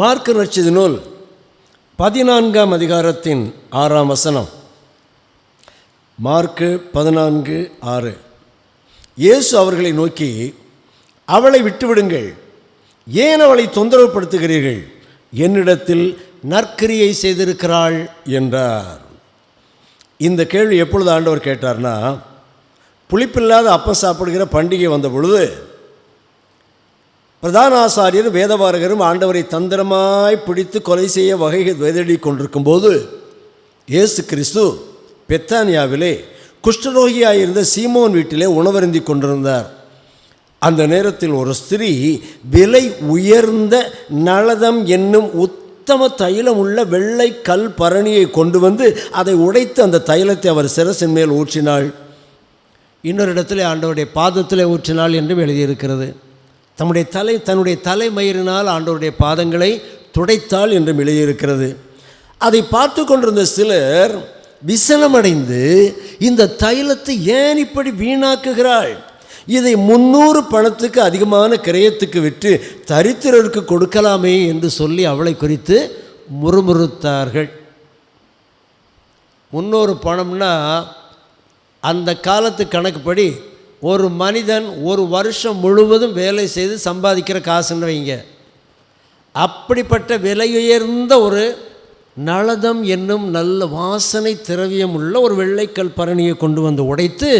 Mark ரட்சித நூல் பதினான்காம் அதிகாரத்தின் ஆறாம் வசனம். மார்க்கு பதினான்கு ஆறு. இயேசு அவர்களை நோக்கி அவளை விட்டுவிடுங்கள். ஏன் அவளை தொந்தரவுப்படுத்துகிறீர்கள் என்னிடத்தில் நற்கிரியை செய்திருக்கிறாள் என்றார். இந்த கேள்வி எப்பொழுது ஆண்டவர் கேட்டார்னா புளிப்பில்லாத அப்பம் சாப்பிடுகிற பண்டிகை வந்த பொழுது பிரதான ஆசாரியரும் வேதபாரகரும் ஆண்டவரை தந்திரமாய் பிடித்து கொலை செய்ய வகைகள் வேதடி கொண்டிருக்கும் போது இயேசு கிறிஸ்து பெத்தானியாவிலே குஷ்டரோகியாயிருந்த சீமோன் வீட்டிலே உணவருந்தி கொண்டிருந்தார். அந்த நேரத்தில் ஒரு ஸ்திரீ விலை உயர்ந்த நளதம் என்னும் உத்தம தைலம் உள்ள வெள்ளை கல் பரணியை கொண்டு வந்து அதை உடைத்து அந்த தைலத்தை அவர் சிரசின் மேல் ஊற்றினாள். இன்னொரு இடத்துல ஆண்டவருடைய பாதத்தில் ஊற்றினாள் என்றும் எழுதியிருக்கிறது. தம்முடைய தலை தன்னுடைய தலைமயிரினால் ஆண்டவருடைய பாதங்களை துடைத்தாள் என்றும் எழுதியிருக்கிறது. அதை பார்த்து கொண்டிருந்த சிலர் விசனமடைந்து இந்த தைலத்தை ஏன் இப்படி வீணாக்குகிறாள்? இதை முன்னூறு பணத்துக்கு அதிகமான கிரயத்துக்கு விற்று தரித்திரருக்கு கொடுக்கலாமே என்று சொல்லி அவளை குறித்து முறுமுறுத்தார்கள். முன்னூறு பணம்னா அந்த காலத்து கணக்குப்படி ஒரு மனிதன் ஒரு வருஷம் முழுவதும் வேலை செய்து சம்பாதிக்கிற காசுன்னு வைங்க. அப்படிப்பட்ட விலையுயர்ந்த ஒரு நளதம் என்னும் நல்ல வாசனை திரவியம் உள்ள ஒரு வெள்ளைக்கல் பரணியை கொண்டு வந்து உடைத்து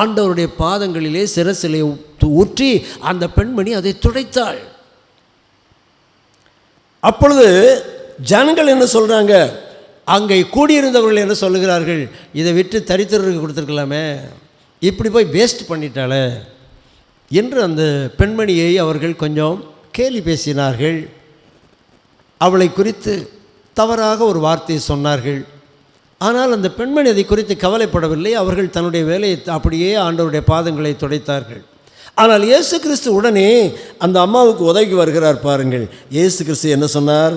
ஆண்டவருடைய பாதங்களிலே சிரசிலை ஊற்றி அந்த பெண்மணி அதை துடைத்தாள். அப்பொழுது ஜனங்கள் என்ன சொல்கிறாங்க அங்கே கூடியிருந்தவர்கள் என்ன சொல்லுகிறார்கள்? இதை விட்டு தரித்திரருக்கு கொடுத்துருக்கலாமே. இப்படி போய் வேஸ்ட் பண்ணிட்டாளே என்று அந்த பெண்மணியை அவர்கள் கொஞ்சம் கேலி பேசினார்கள். அவளை குறித்து தவறாக ஒரு வார்த்தையை சொன்னார்கள். ஆனால் அந்த பெண்மணி அதை குறித்து கவலைப்படவில்லை. அவர்கள் தன்னுடைய வேலையை அப்படியே ஆண்டவருடைய பாதங்களை துடைத்தார்கள். ஆனால் இயேசு கிறிஸ்து உடனே அந்த அம்மாவுக்கு உதவி வருகிறார் பாருங்கள். இயேசு கிறிஸ்து என்ன சொன்னார்?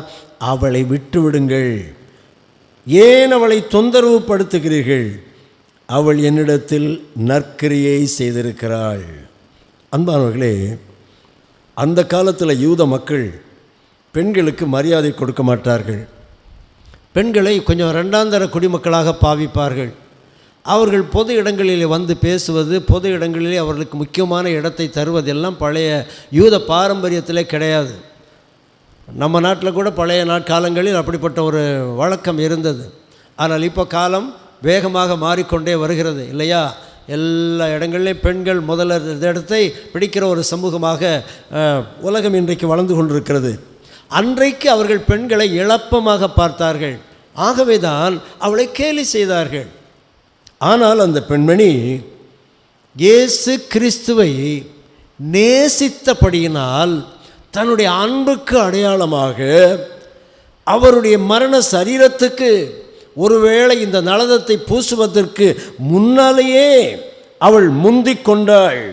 அவளை விட்டு விடுங்கள் ஏன் அவளை தொந்தரவு படுத்துகிறீர்கள் அவள் என்னிடத்தில் நற்கிரியை செய்திருக்கிறாள். அன்பானவர்களே அந்த காலத்தில் யூத மக்கள் பெண்களுக்கு மரியாதை கொடுக்க மாட்டார்கள். பெண்களை கொஞ்சம் ரெண்டாந்தர குடிமக்களாக பாவிப்பார்கள். அவர்கள் பொது இடங்களில் வந்து பேசுவது பொது இடங்களிலே அவர்களுக்கு முக்கியமான இடத்தை தருவதெல்லாம் பழைய யூத பாரம்பரியத்திலே கிடையாது. நம்ம நாட்டில் கூட பழைய நாட்காலங்களில் அப்படிப்பட்ட ஒரு வழக்கம் இருந்தது. ஆனால் இப்போ காலம் வேகமாக மாறிக்கொண்டே வருகிறது இல்லையா? எல்லா இடங்களிலும் பெண்கள் முதல்ல இடத்தை பிடிக்கிற ஒரு சமூகமாக உலகம் இன்றைக்கு வளர்ந்து கொண்டிருக்கிறது. அன்றைக்கு அவர்கள் பெண்களை இழப்பமாக பார்த்தார்கள். ஆகவே தான் அவளை கேலி செய்தார்கள். ஆனால் அந்த பெண்மணி இயேசு கிறிஸ்துவை நேசித்தபடியினால் தன்னுடைய அன்புக்கு அடையாளமாக அவருடைய மரண சரீரத்துக்கு ஒருவேளை இந்த நலதத்தை பூசுவதற்கு முன்னாலேயே அவள் முந்திக் கொண்டாள்.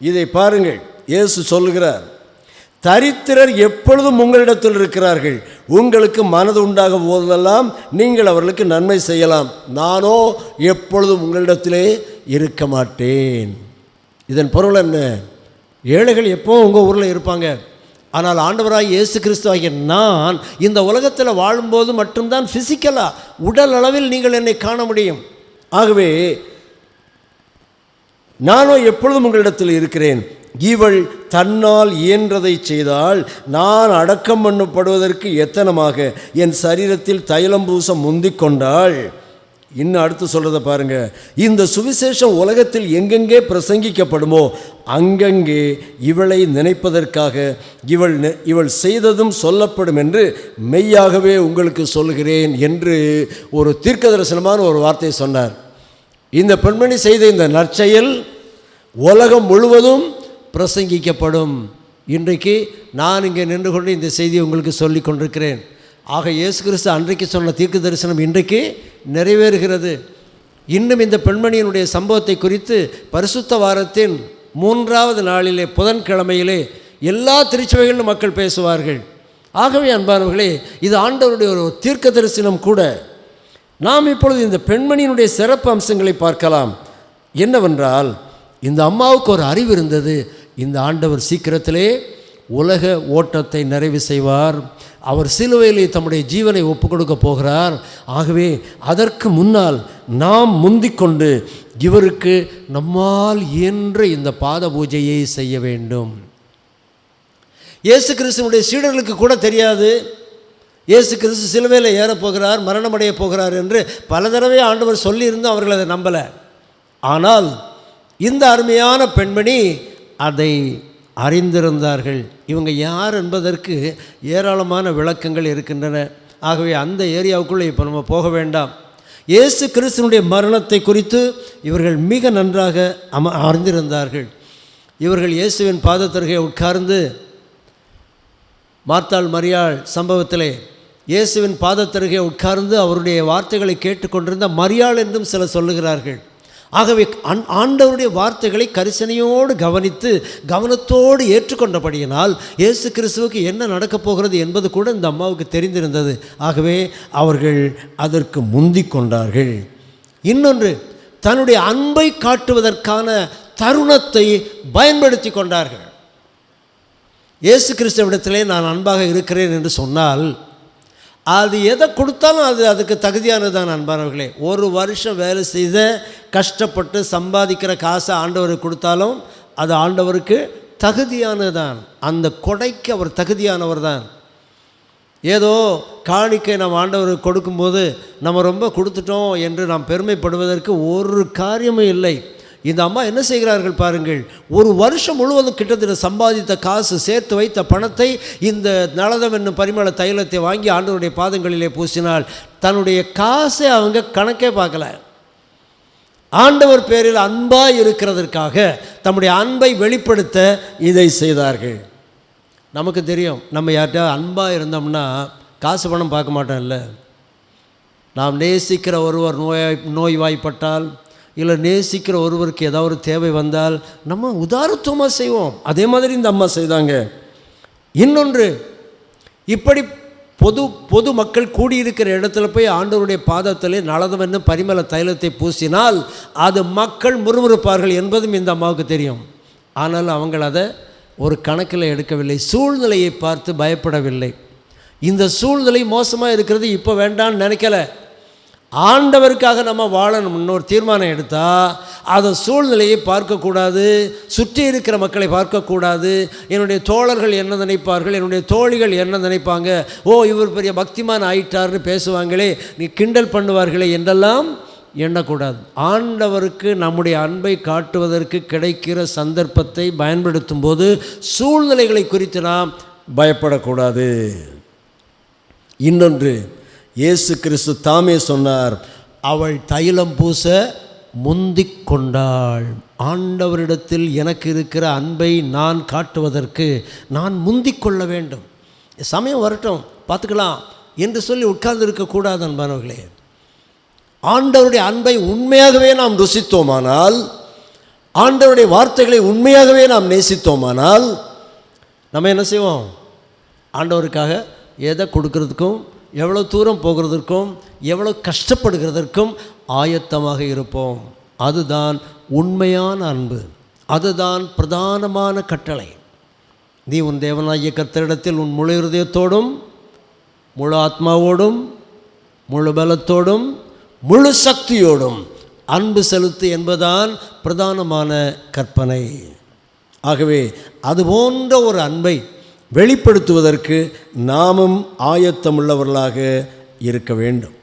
இதை பாருங்கள் இயேசு சொல்கிறார் தரித்திரர் எப்பொழுதும் உங்களிடத்தில் இருக்கிறார்கள். உங்களுக்கு மனது உண்டாக போதெல்லாம் நீங்கள் அவர்களுக்கு நன்மை செய்யலாம். நானோ எப்பொழுதும் உங்களிடத்திலே இருக்க மாட்டேன். இதன் பொருள் என்ன? ஏழைகள் எப்போ உங்கள் ஊரில் இருப்பாங்க? ஆனால் ஆண்டவராக இயேசு கிறிஸ்துவாகிய நான் இந்த உலகத்தில் வாழும்போது மட்டும்தான் ஃபிசிக்கலாக உடல் அளவில் நீங்கள் என்னை காண முடியும். ஆகவே நானும் எப்பொழுதும் உங்களிடத்தில் இருக்கிறேன். இவள் தன்னால் இயன்றதை செய்தால் நான் அடக்கம் பண்ணப்படுவதற்கு எத்தனமாக? என் சரீரத்தில் தைலம் பூசம் முந்திக் கொண்டாள். இன்னும் அடுத்து சொல்கிறத பாருங்க. இந்த சுவிசேஷம் உலகத்தில் எங்கெங்கே பிரசங்கிக்கப்படுமோ அங்கங்கே இவளை நினைப்பதற்காக இவள் இவள் செய்ததும் சொல்லப்படும் என்று மெய்யாகவே உங்களுக்கு சொல்கிறேன் என்று ஒரு தீர்க்க தரிசனமான ஒரு வார்த்தை சொன்னார். இந்த பெண்மணி செய்த இந்த நற்செயல் உலகம் முழுவதும் பிரசங்கிக்கப்படும். இன்றைக்கு நான் இங்கே நின்று கொண்டு இந்த செய்தியை உங்களுக்கு சொல்லி கொண்டிருக்கிறேன். ஆக இயேசு கிறிஸ்து அன்றைக்கு சொன்ன தீர்க்க தரிசனம் இன்றைக்கு நிறைவேறுகிறது. இன்னும் இந்த பெண்மணியினுடைய சம்பவத்தை குறித்து பரிசுத்த வாரத்தின் மூன்றாவது நாளிலே புதன்கிழமையிலே எல்லா திருச்சபைகளிலும் மக்கள் பேசுவார்கள். ஆகவே அன்பானவர்களே இது ஆண்டவருடைய ஒரு தீர்க்க தரிசனம் கூட. நாம் இப்பொழுது இந்த பெண்மணியினுடைய சிறப்பு அம்சங்களை பார்க்கலாம். என்னவென்றால் இந்த அம்மாவுக்கு ஒரு அறிவு இருந்தது. இந்த ஆண்டவர் சீக்கிரத்திலே உலக ஓட்டத்தை நிறைவு செய்வார். அவர் சிலுவையிலே தம்முடைய ஜீவனை ஒப்புக் கொடுக்க போகிறார். ஆகவே அதற்கு முன்னால் நாம் முந்திக்கொண்டு இவருக்கு நம்மால் இயன்ற இந்த பாத பூஜையை செய்ய வேண்டும். இயேசு கிறிஸ்துவனுடைய சீடர்களுக்கு கூட தெரியாது. இயேசு கிறிஸ்து சிலுவையில் ஏறப்போகிறார் மரணமடைய போகிறார் என்று பல தடவை ஆண்டவர் சொல்லியிருந்தும் அவர்கள் அதை நம்பலை. ஆனால் இந்த அருமையான பெண்மணி அதை அறிந்திருந்தார்கள். இவங்க யார் என்பதற்கு ஏராளமான விளக்கங்கள் இருக்கின்றன. ஆகவே அந்த ஏரியாவுக்குள்ளே இப்போ நம்ம போக வேண்டாம். இயேசு கிறிஸ்தனுடைய மரணத்தை குறித்து இவர்கள் மிக நன்றாக அம அறிந்திருந்தார்கள். இவர்கள் இயேசுவின் பாதத்தருகே உட்கார்ந்து மார்த்தாள் மரியாள் சம்பவத்திலே இயேசுவின் பாதத்தருகே உட்கார்ந்து அவருடைய வார்த்தைகளை கேட்டுக்கொண்டிருந்த மரியாள் என்றும் சிலர் சொல்லுகிறார்கள். ஆகவே அன் ஆண்டவருடைய வார்த்தைகளை கரிசனையோடு கவனித்து கவனத்தோடு ஏற்றுக்கொண்டபடியினால் இயேசு கிறிஸ்துவுக்கு என்ன நடக்கப் போகிறது என்பது கூட இந்த அம்மாவுக்கு தெரிந்திருந்தது. ஆகவே அவர்கள் அதற்கு முந்திக் கொண்டார்கள். இன்னொன்று தன்னுடைய அன்பை காட்டுவதற்கான தருணத்தை பயன்படுத்தி கொண்டார்கள். இயேசு கிறிஸ்துவிடத்திலே நான் அன்பாக இருக்கிறேன் என்று சொன்னால் அது எதை கொடுத்தாலும் அது அதுக்கு தகுதியானதுதான் அன்பானவர்களே. ஒரு வருஷம் வேலை செய்த கஷ்டப்பட்டு சம்பாதிக்கிற காசை ஆண்டவருக்கு கொடுத்தாலும் அது ஆண்டவருக்கு தகுதியானதுதான். அந்த கொடைக்கு அவர் தகுதியானவர் தான். ஏதோ காணிக்கை நம்ம ஆண்டவருக்கு கொடுக்கும்போது நம்ம ரொம்ப கொடுத்துட்டோம் என்று நாம் பெருமைப்படுவதற்கு ஒரு காரியமும் இல்லை. இந்த அம்மா என்ன செய்கிறார்கள் பாருங்கள். ஒரு வருஷம் முழுவதும் கிட்டத்தட்ட சம்பாதித்த காசு சேர்த்து வைத்த பணத்தை இந்த நலதம் என்னும் பரிமள தைலத்தை வாங்கி ஆண்டவருடைய பாதங்களிலே பூசினால் தன்னுடைய காசை அவங்க கணக்கே பார்க்கல. ஆண்டவர் பேரில் அன்பாக இருக்கிறதற்காக தம்முடைய அன்பை வெளிப்படுத்த இதை செய்தார்கள். நமக்கு தெரியும் நம்ம யார்கிட்ட அன்பாக இருந்தோம்னா காசு பணம் பார்க்க மாட்டோம்ல. நாம் நேசிக்கிற ஒருவர் நோயாய் நோய்வாய்ப்பட்டால் இல்லை நேசிக்கிற ஒருவருக்கு ஏதாவது ஒரு தேவை வந்தால் நம்ம உதாரத்துவமாக செய்வோம். அதே மாதிரி இந்த அம்மா செய்தாங்க. இன்னொன்று இப்படி பொது பொது மக்கள் கூடியிருக்கிற இடத்துல போய் ஆண்டவருடைய பாதத்திலே நலதவென்னு பரிமள தைலத்தை பூசினால் அது மக்கள் முறுமுறுப்பார்கள் என்பதும் இந்த அம்மாவுக்கு தெரியும். ஆனால் அவங்கள் அதை ஒரு கணக்கில் எடுக்கவில்லை. சூழ்நிலையை பார்த்து பயப்படவில்லை. இந்த சூழ்நிலை மோசமாக இருக்கிறது இப்போ வேண்டான்னு நினைக்கல. ஆண்டவருக்காக நம்ம வாழணும்னு ஒரு தீர்மானம் எடுத்தால் அதை சூழ்நிலையை பார்க்கக்கூடாது சுற்றி இருக்கிற மக்களை பார்க்கக்கூடாது. என்னுடைய தோழர்கள் என்ன நினைப்பார்கள் என்னுடைய தோழிகள் என்ன நினைப்பாங்க? ஓ இவர் பெரிய பக்திமான் ஆயிட்டார்னு பேசுவாங்களே நீ கிண்டல் பண்ணுவார்களே என்றெல்லாம் எண்ணக்கூடாது. ஆண்டவருக்கு நம்முடைய அன்பை காட்டுவதற்கு கிடைக்கிற சந்தர்ப்பத்தை பயன்படுத்தும் போது சூழ்நிலைகளை குறித்து நாம் பயப்படக்கூடாது. இன்னொன்று இயேசு கிறிஸ்து தாமே சொன்னார் அவள் தைலம் பூச முந்திக் கொண்டாள். ஆண்டவரிடத்தில் எனக்கு இருக்கிற அன்பை நான் காட்டுவதற்கு நான் முந்திக் கொள்ள வேண்டும். சமயம் வரட்டும் பார்த்துக்கலாம். என்று சொல்லி உட்கார்ந்து இருக்கக்கூடாது அன்பானவர்களே. ஆண்டவருடைய அன்பை உண்மையாகவே நாம் ருசித்தோமானால் ஆண்டவருடைய வார்த்தைகளை உண்மையாகவே நாம் நேசித்தோமானால் நம்ம என்ன செய்வோம்? ஆண்டவருக்காக எதை கொடுக்கறதுக்கும் எவ்வளோ தூரம் போகிறதற்கும் எவ்வளோ கஷ்டப்படுகிறதற்கும் ஆயத்தமாக இருப்போம். அதுதான் உண்மையான அன்பு. அதுதான் பிரதானமான கட்டளை. நீ உன் தேவனாகிய கர்த்தரிடத்தில் உன் முழு இருதயத்தோடும் முழு ஆத்மாவோடும் முழு பலத்தோடும் முழு சக்தியோடும் அன்பு செலுத்து என்பதான் பிரதானமான கற்பனை. ஆகவே அது போன்ற ஒரு அன்பை வெளிப்படுத்துவதற்கு நாமும் ஆயத்தமுள்ளவர்களாக இருக்க வேண்டும்.